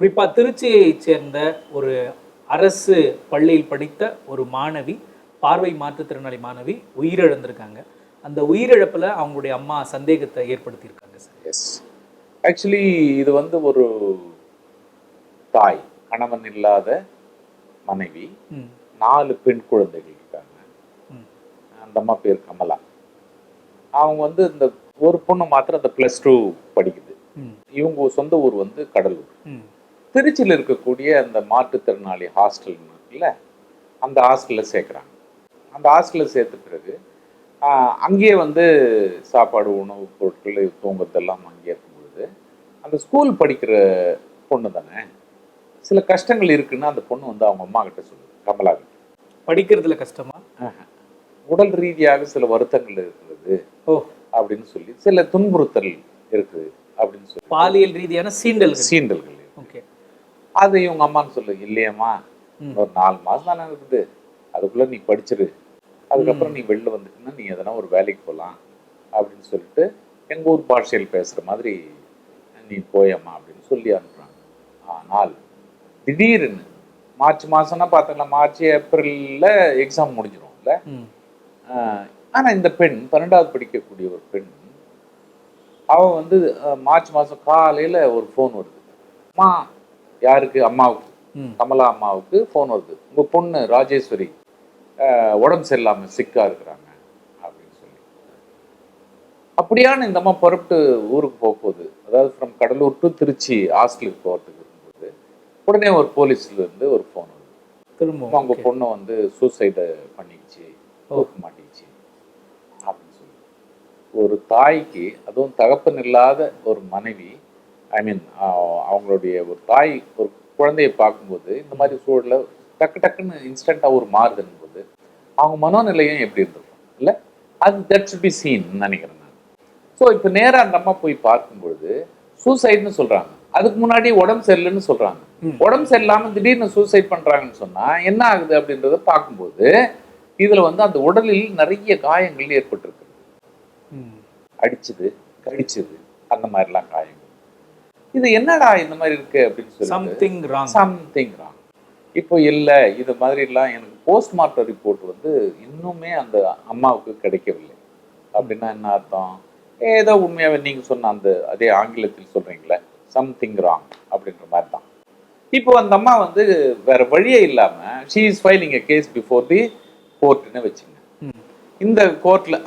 குறிப்பா திருச்சியைச் சேர்ந்த ஒரு அரசு பள்ளியில் படித்த ஒரு மாணவி பார்வை மாற்றுத்திறனாளி மாணவி உயிரிழந்திருக்காங்க. அந்த உயிரிழப்புல அவங்களுடைய அம்மா சந்தேகத்தை ஏற்படுத்தியிருக்காங்க சார். எஸ் ஆக்சுவலி இது வந்து ஒரு தாய் கணவன் இல்லாத மனைவி ம். நாலு பெண் குழந்தைகள் இருக்காங்க. அந்த அம்மா பேர் கமலா. அவங்க வந்து இந்த ஒரு பொண்ணு மாத்திரம் அந்த ப்ளஸ் டூ படிக்குது. இவங்க சொந்த ஊர் வந்து கடலூர். திருச்சியில் இருக்கக்கூடிய அந்த மாற்றுத்திறனாளி ஹாஸ்டல் இருக்குல்ல அந்த ஹாஸ்டலில் சேர்க்குறாங்க. அந்த ஹாஸ்டலில் சேர்த்த பிறகு அங்கேயே வந்து சாப்பாடு உணவுப் பொருட்கள் தூங்குறதெல்லாம் அங்கேயே இருக்கும் பொழுது அந்த ஸ்கூல் படிக்கிற பொண்ணு தானே சில கஷ்டங்கள் இருக்குன்னு அந்த பொண்ணு வந்து அவங்க அம்மா கிட்ட சொல்லுது கமலா கிட்ட. படிக்கிறதுல கஷ்டமா. உடல் ரீதியாக சில வருத்தங்கள் இருக்கிறது ஓ. அப்படின்னு சொல்லி சில துன்புறுத்தல் இருக்குது அப்படின்னு சொல்லி. பாலியல் ரீதியான சீண்டல்கள். சீண்டல்கள். ஓகே. அது இவங்க அம்மான்னு சொல்லு இல்லையம்மா. ஒரு நாலு மாசம் தானே இருக்குது. அதுக்குள்ள நீ படிச்சிரு. அதுக்கப்புறம் நீ வெளில வந்துட்டுன்னா நீ எதனா ஒரு வேலைக்கு போகலாம் அப்படின்னு சொல்லிட்டு எங்க ஊர் பாஷையில் பேசுற மாதிரி நீ போயம்மா அப்படின்னு சொல்லி அனுப்புறாங்க. ஆனால் திடீர்னு மார்ச் மாசம்னா பார்த்தோம்னா மார்ச் ஏப்ரல்ல எக்ஸாம் முடிஞ்சிரும்ல. ம். ஆஹ் ஆனா இந்த பெண் பன்னெண்டாவது படிக்கக்கூடிய ஒரு பெண் அவ வந்து மார்ச் மாசம் காலையில ஒரு ஃபோன் வருது. அம்மா யாருக்கு? அம்மாவுக்கு. கமலா அம்மாவுக்கு ஃபோன் வருது. உங்க பொண்ணு ராஜேஸ்வரி உடம்பு சரியில்லாம சிக்கா இருக்கிறாங்க அப்படின்னு சொல்லி. அப்படியான இந்த அம்மா புறப்பட்டு ஊருக்கு போக போகுது அதாவது ஃப்ரம் கடலூர் டு திருச்சி ஹாஸ்டலுக்கு போகிறதுக்கு இருக்கும்போது உடனே ஒரு போலீஸ்ல இருந்து ஒரு ஃபோன் வருது. திரும்ப அவங்க பொண்ணை வந்து சூசைடு பண்ணிக்கிச்சு தூக்க மாட்டிக்கிச்சு அப்படின்னு சொல்லி. ஒரு தாய்க்கு அதுவும் தகப்பன் இல்லாத ஒரு மனைவி ஐ மீன் அவங்களுடைய ஒரு தாய் ஒரு குழந்தையை பார்க்கும்போது இந்த மாதிரி சூழல்ல டக்கு டக்குன்னு இன்ஸ்டண்ட்டாக ஒரு மாறுதுன்னு போது அவங்க மனோநிலையும் எப்படி இருந்திருக்கும்? இல்லை? அது தட் should பி சீன் நினைக்கிறேன் நான். ஸோ இப்போ நேராக அந்த அம்மா போய் பார்க்கும்பொழுது சூசைட்னு சொல்றாங்க. அதுக்கு முன்னாடி உடம்பு சரியில்லைன்னு சொல்றாங்க. ம். உடம்பு சரியில்லாம திடீர்னு சூசைட் பண்றாங்கன்னு சொன்னா என்ன ஆகுது அப்படின்றத பார்க்கும்போது இதுல வந்து அந்த உடலில் நிறைய காயங்கள் ஏற்பட்டிருக்கு. ம். அடிச்சது கடிச்சது அந்த மாதிரிலாம் காயங்கள். இது என்னடா இந்த மாதிரி இருக்கு அப்படின்னு சொல்லி சம்திங் ராங் சம்திங் ராங் இப்போ இல்லை இது மாதிரிலாம் எனக்கு போஸ்ட்மார்ட்டம் ரிப்போர்ட் வந்து இன்னுமே அந்த அம்மாவுக்கு கிடைக்கவில்லை. அப்படின்னா என்ன அர்த்தம்? ஏதோ உண்மையாவே நீங்க சொன்ன அந்த அதே ஆங்கிலத்தில் சொல்றீங்களே சம்திங் ராங் அப்படின்ற மாதிரி தான். இப்போ அந்த அம்மா வந்து வேற வழியே இல்லாம she is filing a case before the கோர்ட்னு வச்சுங்க. இந்த கோர்ட்டில்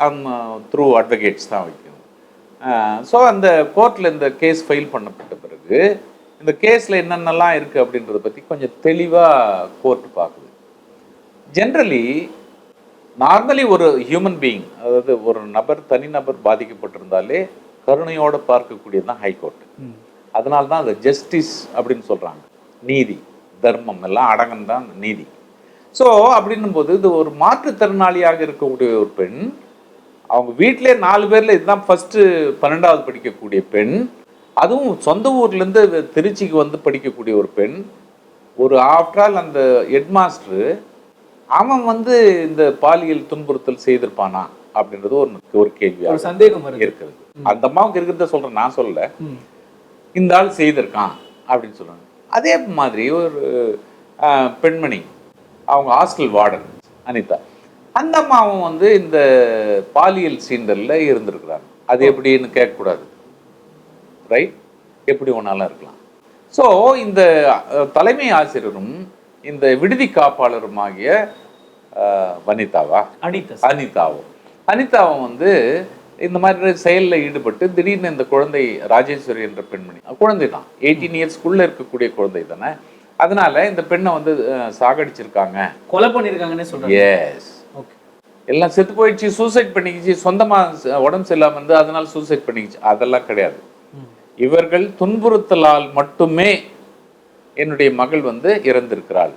த்ரூ அட்வொகேட்ஸ் தான் வைக்கணும். ஸோ அந்த கோர்ட்டில் இந்த கேஸ் ஃபைல் பண்ணப்பட்ட பிறகு இந்த கேஸில் என்னென்னலாம் இருக்குது அப்படின்றத பற்றி கொஞ்சம் தெளிவாக கோர்ட் பார்க்குது. ஜென்ரலி நார்மலி ஒரு ஹியூமன் பீயிங் அதாவது ஒரு நபர் தனிநபர் பாதிக்கப்பட்டிருந்தாலே கருணையோடு பார்க்கக்கூடியது தான் ஹைகோர்ட் அதனால தான் அந்த ஜஸ்டிஸ் அப்படின்னு சொல்கிறாங்க நீதி தர்மம் எல்லாம் அடங்கம் தான் நீதி. ஸோ அப்படின்னும் போது இது ஒரு மாற்றுத்திறனாளியாக இருக்கக்கூடிய ஒரு பெண் அவங்க வீட்டிலே நாலு பேர்ல இதுதான் ஃபர்ஸ்ட் பன்னெண்டாவது படிக்கக்கூடிய பெண். அதுவும் சொந்த ஊர்லேருந்து திருச்சிக்கு வந்து படிக்கக்கூடிய ஒரு பெண். ஒரு ஆஃப்டர் ஆல் அந்த ஹெட்மாஸ்டர் அவன் வந்து இந்த பாலியல் துன்புறுத்தல் செய்திருப்பானா அப்படின்றது ஒரு ஒரு கேள்வியாக ஒரு சந்தேகம் இருக்கிறது. அந்த அம்மாவுக்கு இருக்கிறத சொல்றேன் நான் சொல்லல. ம். இந்த ஆள் செய்திருக்கான் அப்படின்னு சொல்றாங்க. அதே மாதிரி ஒரு பெண்மணி அவங்க ஹாஸ்டல் வார்டன் அனிதா. அந்த அம்மாவும் வந்து இந்த பாலியல் சீண்டல்ல இருந்திருக்கிறாங்க. அது எப்படின்னு கேட்கக்கூடாது. ரைட் எப்படி ஒன்றாலும் இருக்கலாம். ஸோ இந்த தலைமை ஆசிரியரும் இந்த விடுதி காப்பாளருமாகிய ஆஹ், வனிதாவா? அனிதா அனிதாவும். அனிதாவும் வந்து இந்த மாதிரி செயலில் ஈடுபட்டு திடீர்னு இந்த குழந்தை ராஜேஸ்வரி என்ற பெண்மணி குழந்தை தான் எயிட்டீன் இயர்ஸ்க்குள்ள இருக்கக்கூடிய குழந்தை தானே? அதனால இந்த பெண்ணை வந்து சாகடிச்சிருக்காங்க. கொலை பண்ணிருக்காங்கன்னே சொல்றாங்க. எஸ் எல்லாம் செத்து போயிடுச்சு சூசைட் பண்ணிக்கிச்சு சொந்தமா உடம்பு சரியில்லாம இருந்து அதனால சூசைட் பண்ணிக்கிச்சு. அதெல்லாம் கிடையாது. இவர்கள் துன்புறுத்தலால் மட்டுமே என்னுடைய மகள் வந்து இறந்திருக்கிறாள்.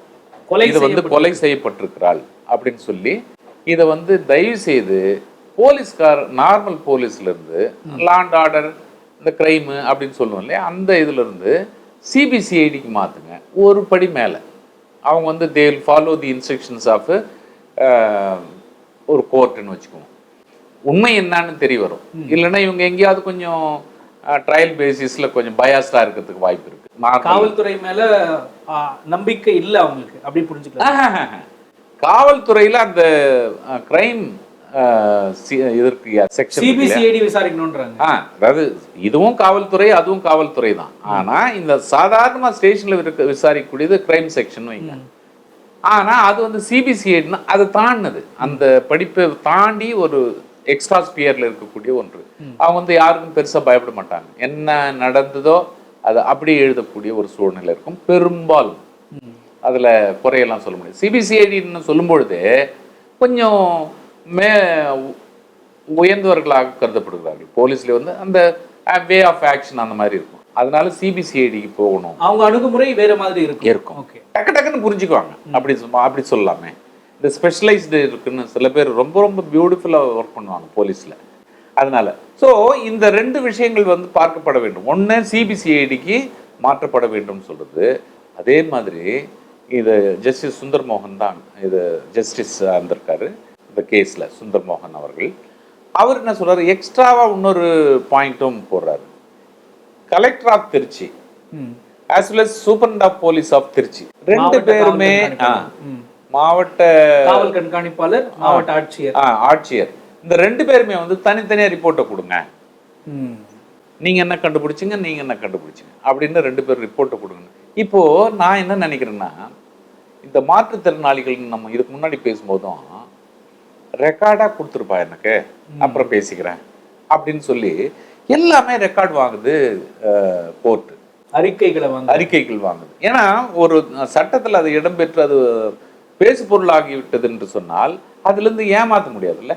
கொலை இது வந்து கொலை செய்யப்பட்டிருக்கிறாள் அப்படின்னு சொல்லி இதை வந்து தயவு செய்து போலீஸ்கார் நார்மல் போலீஸ்ல இருந்து லாண்ட் ஆர்டர் இந்த கிரைம் அப்படின்னு சொல்லுவோம் இல்லையா? அந்த இதுல இருந்து சிபிசிஐடிக்கு மாத்துங்க. ஒரு படி மேல. அவங்க வந்து they follow the instructions of ஒரு கோர்ட்டுன்னு வச்சுக்குவோம். உண்மை என்னன்னு தெரிய வரும். இல்லைன்னா இவங்க எங்கேயாவது கொஞ்சம் ட்ரையல் பேசிஸில் கொஞ்சம் பயாஸ்டாக இருக்கிறதுக்கு வாய்ப்பு இருக்கு. காவல்துறை மேல நம்பிக்கை இல்ல அவங்களுக்கு. அப்படி புரிஞ்சுக்கலாம். காவல்துறையில அந்த கிரைம் இதற்கு செக்ஷன் சிபிசிஐடி விசாரிக்கணும்ன்றாங்க. ஆ அதாவது இதுவும் காவல்துறை அதுவும் காவல்துறை தான். ஆனா இந்த சாதாரணமா ஸ்டேஷன்ல இருக்க விசாரிக்கக்கூடியது கிரைம் செக்ஷன் வைங்க. ஆனா அது வந்து சிபிசிஐடினா அது தாண்டினது. அந்த படிப்பை தாண்டி ஒரு எக்ஸ்ட்ரா ஸ்பியர்ல இருக்கக்கூடிய ஒன்று. அவங்க வந்து யாருக்கும் பெருசா பயப்பட மாட்டாங்க. என்ன நடந்ததோ அது அப்படியே எழுதக்கூடிய ஒரு சூழ்நிலை இருக்கும். பெரும்பாலும். அதுல குறையெல்லாம் சொல்ல முடியாது. சிபிசிஐடின்னு சொல்லும் பொழுது கொஞ்சம் மே உயர்ந்தவர்களாக கருதப்படுகிறார்கள். போலீஸ்ல வந்து அந்த வே ஆஃப் ஆக்ஷன் அந்த மாதிரி இருக்கும். அதனால சிபிசிஐடிக்கு போகணும். அவங்க அணுகுமுறை வேற மாதிரி இருக்கும். இருக்கும். ஓகே. டக்கு டக்குன்னு புரிஞ்சுக்குவாங்க. அப்படி அப்படி சொல்லலாமே இந்த ஸ்பெஷலைஸ்டு இருக்குன்னு சில பேர் ரொம்ப ரொம்ப பியூட்டிஃபுல்லாக ஒர்க் பண்ணுவாங்க போலீஸில். அதனால. ஸோ இந்த ரெண்டு விஷயங்கள் வந்து பார்க்கப்பட வேண்டும். ஒன்று சிபிசிஐடிக்கு மாற்றப்பட வேண்டும் சொல்றது. அதே மாதிரி இது ஜஸ்டிஸ் சுந்தர் மோகன் தான் இது ஜஸ்டிஸ் இருந்திருக்காரு. இந்த கேஸில் சுந்தர் மோகன் அவர்கள். அவர் என்ன சொல்றாரு? எக்ஸ்ட்ராவா இன்னொரு பாயிண்ட்டும் போடுறாரு. Collector of Trichy. As well as superintendent of police of Trichy. ரெண்டு பேருமே. மாவட்ட காவல் கண்காணிப்பாளர் மாவட்ட ஆட்சியர். ஆட்சியர். இந்த ரெண்டு பேருமே வந்து தனித்தனியா ரிப்போர்ட்டை கொடுங்க. ம். நீங்க என்ன கண்டுபிடிச்சீங்க நீங்க என்ன கண்டுபிடிச்சீங்க? அப்படின்னு ரெண்டு பேர் ரிப்போர்ட்டை கொடுங்க. இப்போ நான் என்ன நினைக்கிறேன்னா இந்த மாற்றுத்திறனாளிகள் நம்ம இதுக்கு முன்னாடி பேசும்போதும் ரெக்கார்டா கொடுத்துருப்பா எனக்கு. அப்புறம் பேசிக்கிறேன். அப்படின்னு சொல்லி எல்லாமே ரெக்கார்ட் வாங்குது கோர்ட்டு அறிக்கைகளை வாங்க அறிக்கைகள் வாங்குது. ஏன்னா ஒரு சட்டத்தில் அது இடம்பெற்று அது பேசு பொருளாகி விட்டது என்று சொன்னால் அதுலேருந்து ஏமாற்ற முடியாதுல்ல?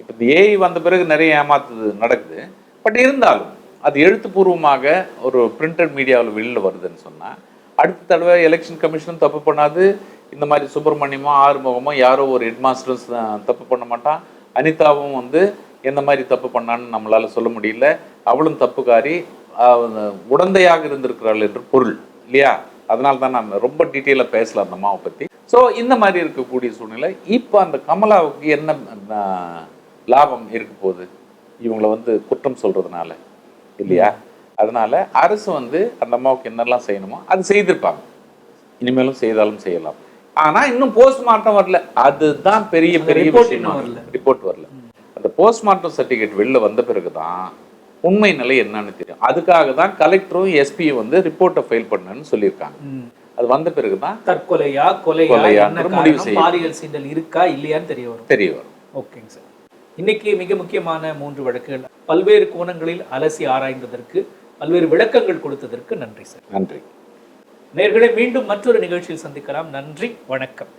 இப்போ இந்த ஏஐ வந்த பிறகு நிறைய ஏமாத்துது நடக்குது. பட் இருந்தாலும் அது எழுத்துப்பூர்வமாக ஒரு பிரிண்டட் மீடியாவில் வெளியில் வருதுன்னு சொன்னால் அடுத்த தடவை எலெக்ஷன் கமிஷனும் தப்பு பண்ணாது இந்த மாதிரி சுப்பிரமணியமோ ஆறுமுகமோ யாரோ ஒரு ஹெட்மாஸ்டரும் தப்பு பண்ண மாட்டான் அனிதாவும் வந்து எந்த மாதிரி தப்பு பண்ணான்னு நம்மளால சொல்ல முடியல. அவளும் தப்புக்காரி. உடந்தையாக இருந்திருக்கிறாள் என்று பொருள் இல்லையா? அதனால தான் நான் ரொம்ப டீட்டெயிலாக பேசலாம் அந்த அம்மாவை பற்றி ஸோ இந்த மாதிரி இருக்கக்கூடிய சூழ்நிலை இப்போ அந்த கமலாவுக்கு என்ன லாபம் இருக்க போகுது? இவங்களை வந்து குற்றம் சொல்கிறதுனால இல்லையா? அதனால் அரசு வந்து அந்த அம்மாவுக்கு என்னெல்லாம் செய்யணுமோ அது செய்திருப்பாங்க. இனிமேலும் செய்தாலும் செய்யலாம். ஆனா இன்னும் போஸ்ட்மார்ட்டம் வரல. அதுதான் பெரிய பெரிய. ரிப்போர்ட் வரல. அந்த போஸ்ட்மார்ட்டம் சர்டிஃபிகேட் வெளில வந்த பிறகுதான் உண்மை நிலை என்னன்னு தெரியும். அதுக்காக தான் கலெக்டரும் எஸ்பியும் வந்து ரிப்போர்ட்டை ஃபைல் பண்ணுன்னு சொல்லியிருக்காங்க. அது வந்த பிறகுதான் தற்கொலையா கொலையா கொலையா முடிவு செய்யும். பாலியல் சீண்டல் இருக்கா இல்லையான்னு தெரிய வரும். தெரிய வரும். ஓகேங்க சார் இன்னைக்கு மிக முக்கியமான மூன்று வழக்குகள். பல்வேறு கோணங்களில் அலசி ஆராய்ந்ததற்கு பல்வேறு விளக்கங்கள் கொடுத்ததற்கு நன்றி சார் நன்றி. நேர்களை மீண்டும் மற்றொரு நிகழ்ச்சியில் சந்திக்கலாம். நன்றி வணக்கம்.